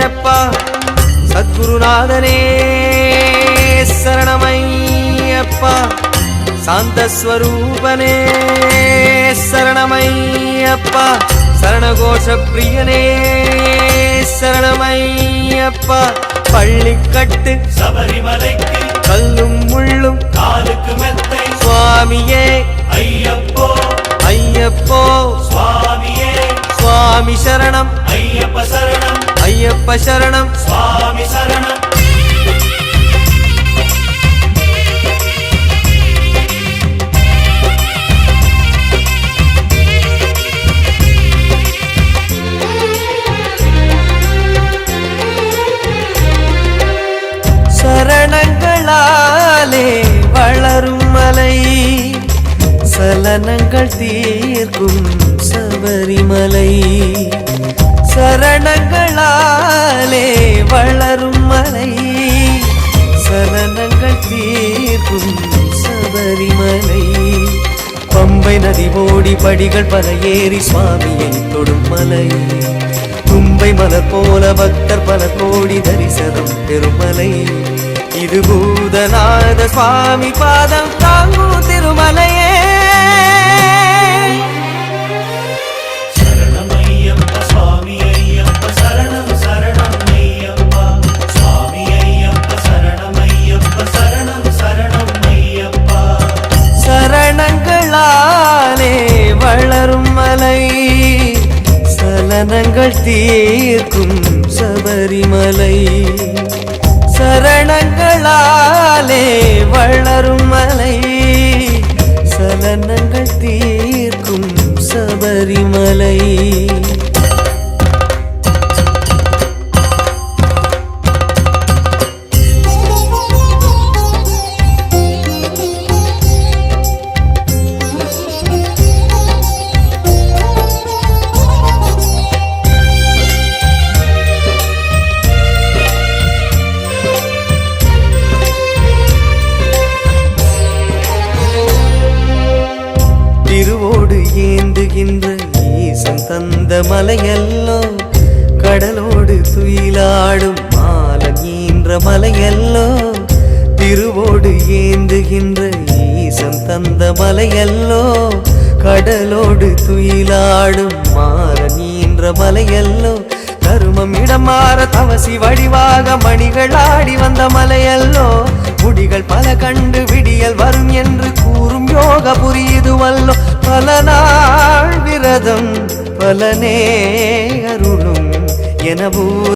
சரணமையப்பா சத்குருநாதனே சரணமையப்பா. சாந்தஸ்வரூபனே சரணமையப்பா. சரணகோஷ பிரியனே சரணமையப்பா. பள்ளிக்கட்டு சபரிமலைக்கு கல்லும் முள்ளும் காலுக்கு மெத்தை. சுவாமியே. ஐயப்போ ஐயப்போ. சுவாமியே. சுவாமி சரணம். ஐயப்ப சரணம். ஐயப்ப சரணம். சுவாமி சரணம். சரணங்களாலே வளரும் மலை சலனங்கள் தீர்க்கும் சபரிமலை. சரணங்களாலே வளரும் மலை. சரணங்கள் தீர்க்கும் சபரிமலை. பம்பை நதி ஓடி படிகள் பல ஏறி சுவாமியை தொடும் மலை தும்பை மலர் போல பக்தர் பல கோடி தரிசனம் பெருமலை. இது பூதநாத சுவாமி பாதம் தாங்கும் திருமலையே. சலனங்கள் தீர்க்கும் சபரிமலை. சரணங்களாலே வளரும் மலை. சலனங்கள் தீர்க்கும் சபரிமலை. ஏந்துகின்ற ஈசன் தந்த மலையல்லோ கடலோடு துயிலாடும் மாலன் ஈன்ற மலையல்லோ திருவோடு ஏந்துகின்ற ஈசன் தந்த மலையல்லோ கடலோடு துயிலாடும் மாலன் ஈன்ற மலையல்லோ தருமம் இடம் மாற தவசி வடிவாக மணிகள் ஆடி வந்த மலையல்லோ முடிகள் பல கண்டு விடியல் வரும் என்று கூறும் யோக புரியுதுவல்லோ. பல நாள் விரதம் பலனே அருளும் எனவும்